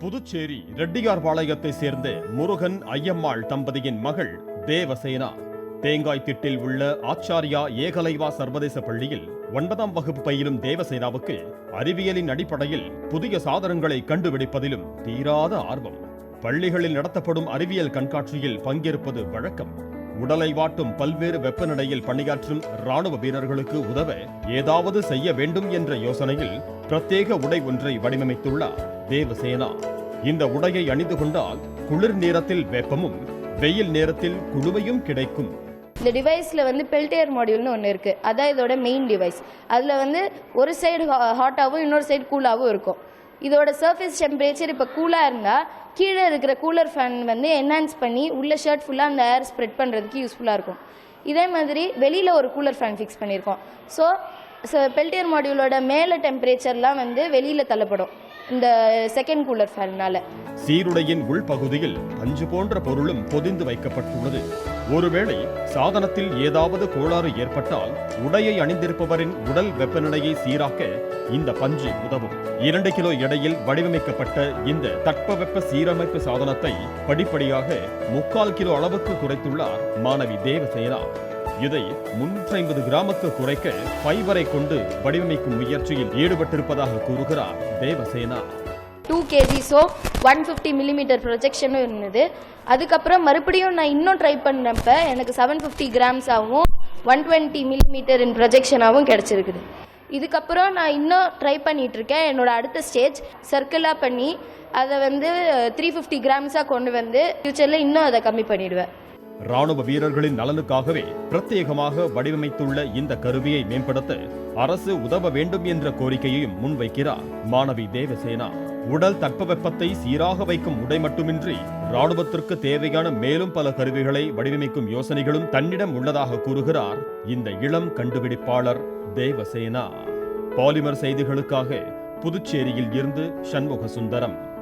புதுச்சேரி ரெட்டியார்பாளையத்தை சேர்ந்த முருகன் ஐயம்மாள் தம்பதியின் மகள் தேவசேனா. தேங்காய் திட்டில் உள்ள ஆச்சாரியா ஏகலைவா சர்வதேச பள்ளியில் ஒன்பதாம் வகுப்பு பயிலும் தேவசேனாவுக்கு அறிவியலின் அடிப்படையில் புதிய சாதனங்களை கண்டுபிடிப்பதிலும் தீராத ஆர்வம். பள்ளிகளில் நடத்தப்படும் அறிவியல் கண்காட்சியில் பங்கேற்பது வழக்கம். உடலை வாட்டும் பல்வேறு வெப்பநிலையில் பணியாற்றும் ராணுவ வீரர்களுக்கு உதவ ஏதாவது செய்ய வேண்டும் என்ற யோசனையில் பிரத்யேக உடை ஒன்றை வடிவமைத்துள்ளார். தேவசேனா இந்த உடையை அணிந்து கொண்டால் குளிர் நேரத்தில் வெப்பமும் வெயில் நேரத்தில் குழுவையும் கிடைக்கும். இந்த டிவைஸில் வந்து பெல்டியர் மாடியூல்னு ஒன்று இருக்குது அதான் இதோட மெயின் டிவைஸ். அதில் வந்து ஒரு சைடு ஹாட்டாகவும் இன்னொரு சைடு கூலாகவும் இருக்கும். இதோட சர்ஃபேஸ் டெம்பரேச்சர் இப்போ கூலாக இருந்தால் கீழே இருக்கிற கூலர் ஃபேன் வந்து என்ஹான்ஸ் பண்ணி உள்ள ஷர்ட் ஃபுல்லாக அந்த ஏர் ஸ்ப்ரெட் பண்ணுறதுக்கு யூஸ்ஃபுல்லாக இருக்கும். இதே மாதிரி வெளியில் ஒரு கூலர் ஃபேன் ஃபிக்ஸ் பண்ணியிருக்கோம். ஸோ பெல்டியர் மாடியூலோட மேலே டெம்பரேச்சர்லாம் வந்து வெளியில் தள்ளப்படும். இந்த செகண்ட் கூலர் ஃபேன்னால சீருடையின் உள்பகுதியில் பஞ்சு போன்ற பொருளும் பொதிந்து வைக்கப்பட்டுள்ளது. ஒருவேளை சாதனத்தில் ஏதாவது கோளாறு ஏற்பட்டால் உடையை அணிந்திருப்பவரின் உடல் வெப்பநிலையை சீராக்க இந்த பஞ்சு உதவும். இரண்டு கிலோ எடையில் வடிவமைக்கப்பட்ட இந்த தட்பவெப்ப சீரமைப்பு சாதனத்தை படிப்படியாக முக்கால் கிலோ அளவுக்கு குறைத்துள்ளார் மாணவி தேவசேனா. இதை முன்னூற்றி ஐம்பது கிராமுக்கு குறைக்க ஃபைபரை கொண்டு வடிவமைக்கும் முயற்சியில் ஈடுபட்டிருப்பதாக கூறுகிறார் Devasena. Two கேஜிஸோ one fifty millimetre ப்ரொஜெக்ஷனும் இருந்தது. அதுக்கப்புறம் மறுபடியும் நான் இன்னும் ட்ரை பண்ணப்ப எனக்கு செவன் ஃபிஃப்டி கிராம்ஸாகவும் ஒன் டுவெண்ட்டி மில்லிமீட்டர் இன் ப்ரொஜெக்ஷனாகவும் கிடச்சிருக்குது. இதுக்கப்புறம் நான் இன்னும் ட்ரை பண்ணிகிட்ருக்கேன் என்னோடய அடுத்த ஸ்டேஜ் சர்க்கிளாக பண்ணி அதை வந்து த்ரீ ஃபிஃப்டி கிராம்ஸாக கொண்டு வந்து ஃப்யூச்சரில் இன்னும் அதை கம்மி பண்ணிவிடுவேன் ராணுவ வீரர்களின் நலனுக்காகவே பிரத்யேகமாக வடிவமைத்துள்ள இந்த கருவியை மேம்படுத்த அரசு உதவ வேண்டும் என்ற கோரிக்கையையும் முன்வைக்கிறார் மாணவி தேவசேனா. உடல் தட்பவெப்பத்தை சீராக வைக்கும் உடை மட்டுமின்றி ராணுவத்திற்கு தேவையான மேலும் பல கருவிகளை வடிவமைக்கும் யோசனைகளும் தன்னிடம் உள்ளதாக கூறுகிறார் இந்த இளம் கண்டுபிடிப்பாளர் தேவசேனா. பாலிமர் செய்திகளுக்காக புதுச்சேரியில் இருந்து சண்முக சுந்தரம்